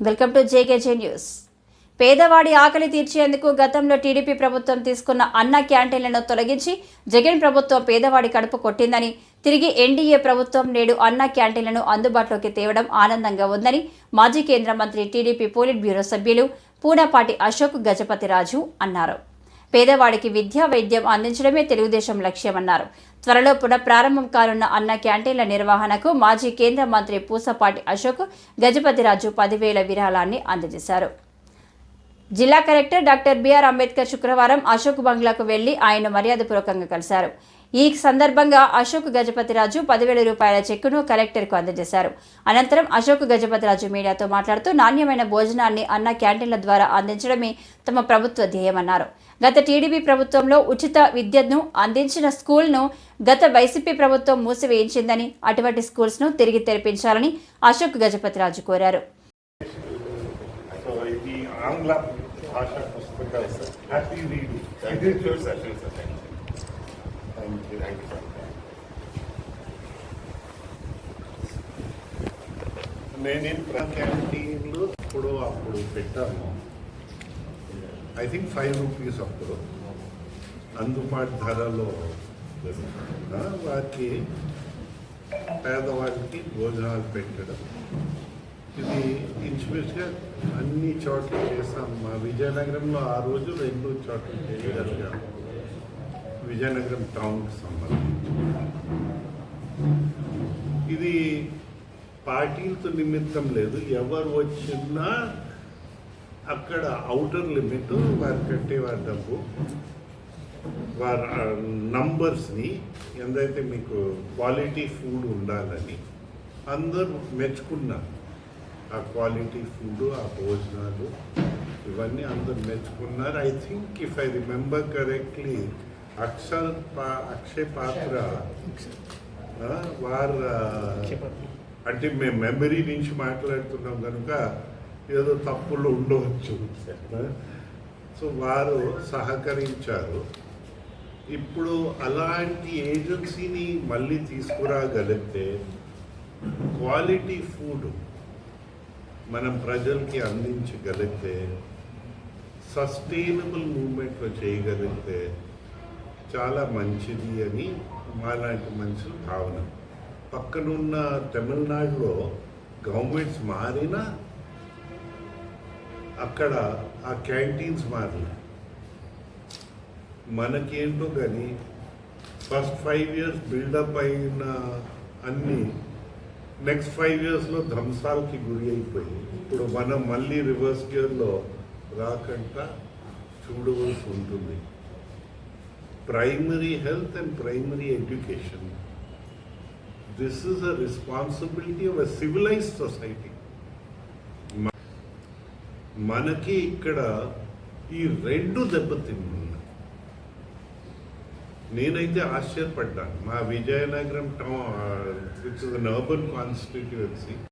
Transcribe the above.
Welcome to JKJ news. పేదవాడి ఆకలి తీర్చేందుకు గతంలో టీడీపీ ప్రభుత్వం తీసుకున్న అన్న క్యాంటీన్లను తొలగించి జగన్ ప్రభుత్వం పేదవాడి కడుపు కొట్టిందని తిరిగి ఎన్డీఏ ప్రభుత్వం నేడు అన్న క్యాంటీన్లను అందుబాటులోకి తేవడం ఆనందంగా ఉందని మాజీ కేంద్ర మంత్రి టీడీపీ పోలిట్ బ్యూరో సభ్యులు పూనపాటి అశోక్ గజపతిరాజు అన్నారు. పేదవాడికి విద్యా వైద్యం అందించడమే తెలుగుదేశం లక్ష్యమన్నారు. త్వరలో పునఃప్రారంభం కానున్న అన్న క్యాంటీన్ల నిర్వహణకు మాజీ కేంద్ర మంత్రి పూసపాటి అశోక్ గజపతిరాజు పదివేల విరాళాన్ని అందజేశారు. జిల్లా కలెక్టర్ డాక్టర్ బిఆర్ అంబేద్కర్ శుక్రవారం అశోక్ బంగ్లాకు వెళ్ళి ఆయన మర్యాదపూర్వకంగా కలిశారు. ఈ సందర్భంగా అశోక్ గజపతిరాజు పదివేల రూపాయల చెక్కును కలెక్టర్కు అందజేశారు. అనంతరం అశోక్ గజపతిరాజు మీడియాతో మాట్లాడుతూ నాణ్యమైన భోజనాన్ని అన్న క్యాంటీన్ల ద్వారా అందించడమే తమ ప్రభుత్వ ధ్యేయమన్నారు. గత టీడీపీ ప్రభుత్వంలో ఉచిత విద్యను అందించిన స్కూల్ను గత వైసీపీ ప్రభుత్వం మూసివేయించిందని అటువంటి స్కూల్స్ను తిరిగి తెరిపించాలని అశోక్ గజపతిరాజు కోరారు. ఆంగ్ల భాష పుస్తకాలు sir. Happy reading sure, sir. Sure, thank you నేను క్యాంటీన్లు అప్పుడు అప్పుడు పెట్టాము ఐ థింక్ ఫైవ్ రూపీస్ అప్పుడు. అందుబాటు ధరలో వారికి పేదవారికి భోజనాలు పెట్టడం. ఇది ఇంచుమించుగా అన్ని చోట్ల చేస్తాం మా విజయనగరంలో ఆ రోజు రెండు చోట్ల చేయగలిగాము విజయనగరం టౌన్కి సంబంధించి. ఇది పార్టీలతో నిమిత్తం లేదు. ఎవరు వచ్చినా అక్కడ అవుటర్ లిమిట్ వారు కట్టే వారి డబ్బు వారి నంబర్స్ని ఎంతైతే మీకు క్వాలిటీ ఫుడ్ ఉండాలని అందరూ మెచ్చుకున్నారు. ఆ క్వాలిటీ ఫుడ్ ఆ భోజనాలు ఇవన్నీ అందరూ మెచ్చుకున్నారు. I think if I remember correctly Akshar పా అక్షయ్ పాత్ర వారు అంటే మేము మెమరీ నుంచి మాట్లాడుతున్నాం కనుక ఏదో తప్పులు ఉండవచ్చు. సో వారు సహకరించారు. ఇప్పుడు అలాంటి ఏజెన్సీని మళ్ళీ తీసుకురాగలిగితే క్వాలిటీ ఫుడ్ మనం ప్రజలకి అందించగలిగితే సస్టైనబుల్ మూమెంట్లో చేయగలిగితే చాలా మంచిది అని మాలాంటి మనుషులు భావన. పక్కనున్న తమిళనాడులో గవర్నమెంట్స్ మారినా అక్కడ ఆ క్యాంటీన్స్ మారిన. మనకేంటో కానీ ఫస్ట్ ఫైవ్ ఇయర్స్ బిల్డప్ అయిన అన్నీ నెక్స్ట్ ఫైవ్ ఇయర్స్లో ధ్వంసాలకి గురి అయిపోయి ఇప్పుడు మనం మళ్ళీ రివర్స్ గేర్లో రాకుండా చూడవలసి ఉంటుంది. Primary health and primary education this is a responsibility of a civilised society మనకి ఇక్కడ ఈ రెండు దెబ్బతిన్నాయి నేనైతే ఆశ్చర్యపడ్డాను. మా Vizianagaram town which is an urban constituency